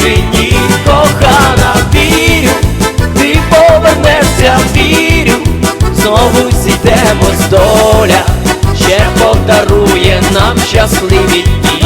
чужині, кохана, вірю, ти повернешся, вірю, знову зійдемось доля, ще подарує нам щасливі дні.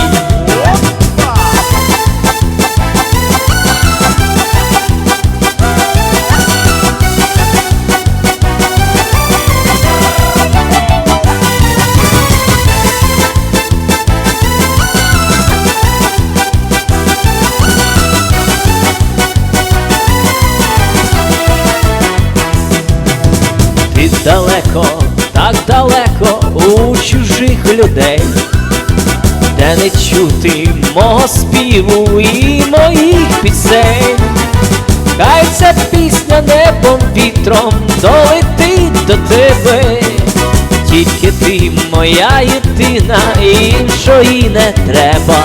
Так далеко у чужих людей, де не чути мого співу і моїх пісень. Хай ця пісня небом вітром долетить до тебе, тільки ти моя єдина, іншої не треба.